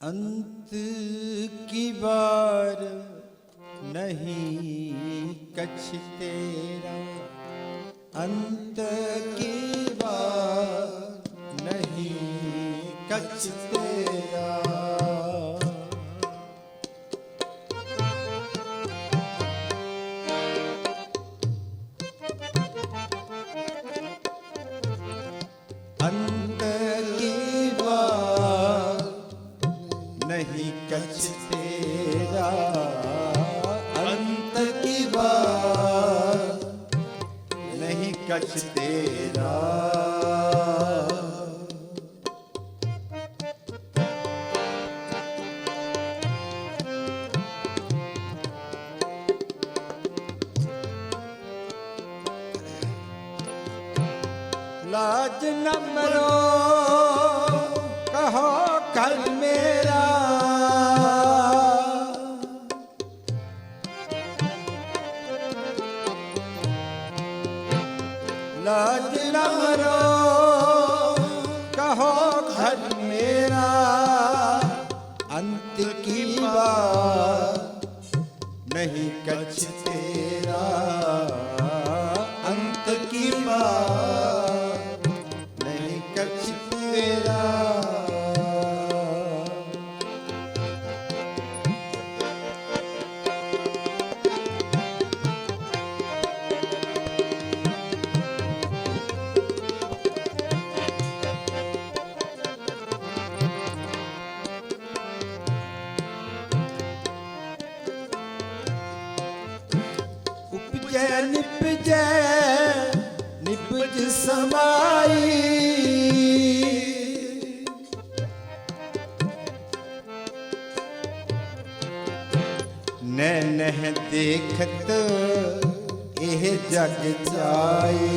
ਅੰਤ ਕੀ ਵਾਰ ਨਹੀਂ ਕਛ ਤੇਰਾ? ਅੰਤ ਕੀ ਵਾਰ ਨਹੀਂ ਕਛ ਤੇਰਾ? ਅੰਤ नहीं कछ तेरा अंत की बात नहीं कछ तेरा लाज न मरो नहीं कछ तेरा अंत की बात ਉਪਜੈ ਨਿਪਜੈ ਨਿਪਜ ਸਮਾਈ। ਨੈਨਹ ਦੇਖਤ ਇਹ ਜਗ ਜਾਈ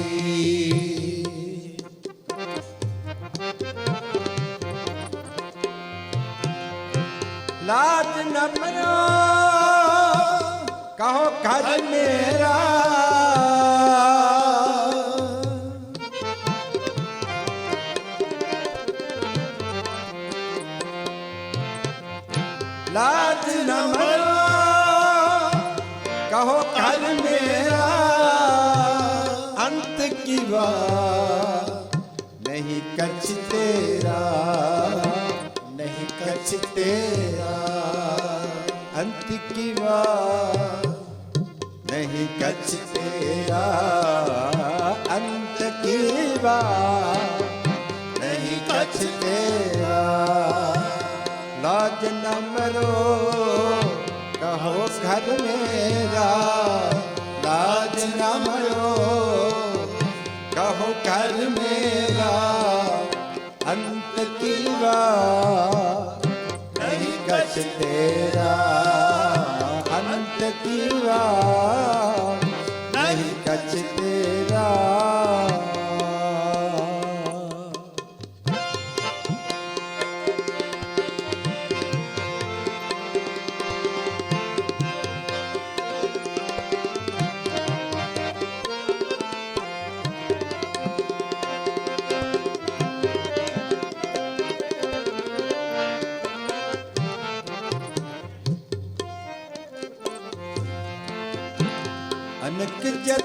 ਘਰ ਮੇਰਾ ਲਾਜ ਨ ਮਨੋ ਕਹੋ ਘਰ ਮੇਰਾ ਅੰਤ ਕੀ ਬਾਤ ਨਹੀਂ ਕਛ ਤੇਰਾ ਨਹੀਂ ਕੱਚ ਤੇਰਾ ਅੰਤ ਕੀ ਬਾਤ नहीं कछ तेरा अंत की बात नहीं कछ तेरा लाज न मरो कहो घर मेरा लाज न मरो कहो घर मेरा अंत की बात नहीं कछ तेरा तेरा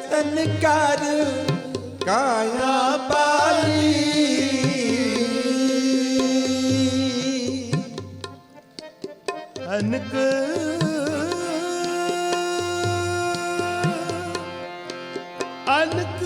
ਅਨਕ ਜਤਨ ਕਰ ਕਾਇਆ ਪਾਲੀ। ਅਨਕ ਅਨਕ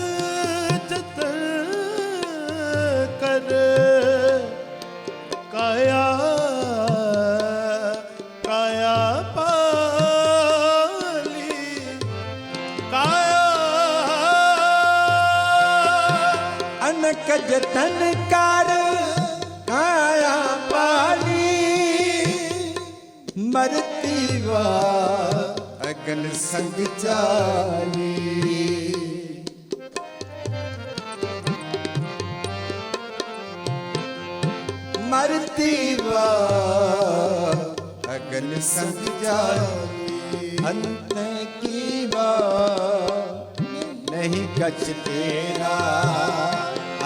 ਅਨਕ ਜਤਨ ਕਰ ਕਾਇਆ ਪਾਲੀ ਮਰਤੀ ਵਾ ਅਗਨ ਸੰਗ ਚਾਲੀ ਮਰਤੀ ਵਾ ਅਗਨ ਸੰਗ ਚਾਲੀ ਅੰਤ ਕੀ ਬਾਤ ਨਹੀਂ ਕਛ ਤੇਰਾ।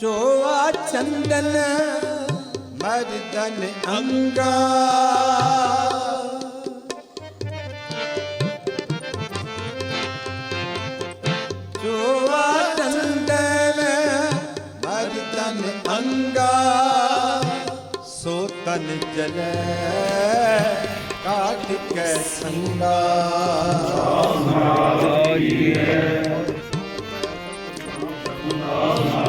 ਚੋਆ ਚੰਦਨ, ਮਰਦਨ ਅੰਗਾ। ਚੋਆ ਚੰਦਨ, ਮਰਦਨ ਅੰਗਾ। ਸੋ ਤਨ ਚਲੇ ਕਾਟ ਕੇ ਸੰਗਾ। ਕਹ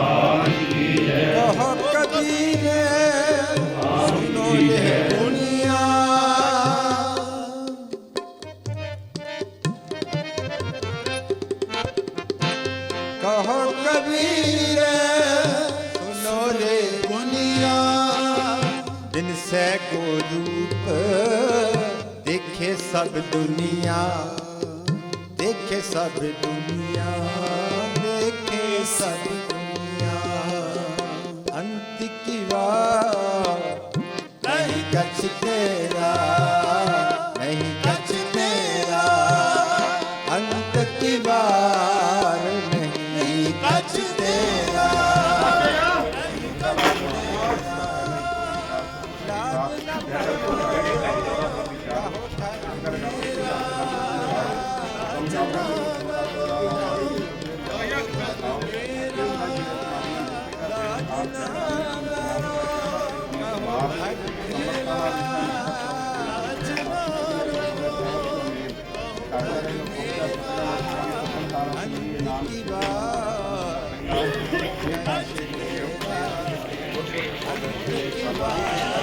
ਸੇ ਕੋ ਰੂਪ ਦੇਖੇ ਸਭ ਦੁਨੀਆ, ਦੇਖੇ ਸਭ ਦੁਨੀਆ, ਦੇਖੇ ਸਭ ਦੁਨੀਆ। ਅੰਤ ਕੀ ਵਾਰ, ਨਹੀਂ ਕਛ ਵਾਰ